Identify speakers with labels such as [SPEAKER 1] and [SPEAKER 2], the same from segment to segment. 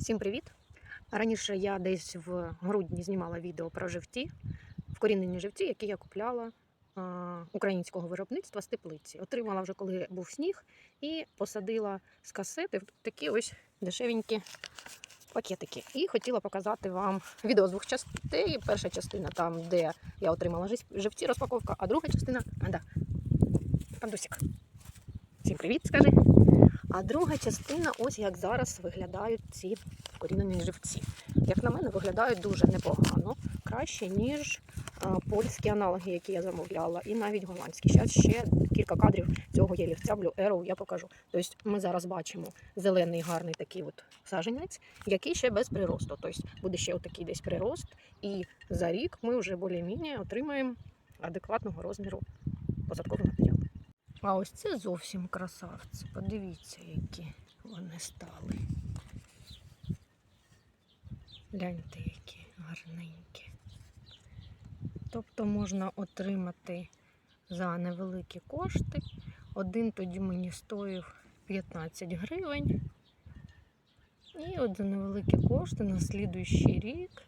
[SPEAKER 1] Всім привіт! Раніше я десь в грудні знімала відео про живці, вкорінені живці, які я купляла українського виробництва з теплиці. Отримала вже коли був сніг, і посадила з касети в такі ось дешевенькі пакетики. І хотіла показати вам відео з двох частей. Перша частина там, де я отримала жив- живці, розпаковка, а друга частина. А, да. Пандусик. Всім привіт, скажи. А друга частина, ось як зараз виглядають ці вкорінені живці. Як на мене, виглядають дуже непогано, краще, ніж польські аналоги, які я замовляла, і навіть голландські. Зараз ще кілька кадрів цього ялівця Blue Arrow я покажу. Тобто ми зараз бачимо зелений гарний такий от саженець, який ще без приросту. Тобто буде ще отакий десь прирост, і за рік ми вже більш-менш отримаємо адекватного розміру матеріал. А ось це зовсім красавці. Подивіться, які вони стали. Гляньте, які гарненькі. Тобто можна отримати за невеликі кошти. Один тоді мені стоїв 15 гривень. І от за невеликі кошти на слідуючий рік,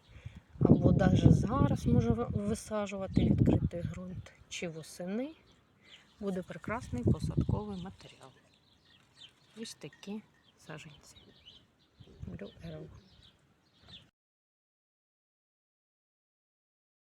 [SPEAKER 1] або навіть зараз можу висаджувати відкритий ґрунт чи восени буде прекрасний посадковий матеріал. Ось такі саженці. Беру Arrow.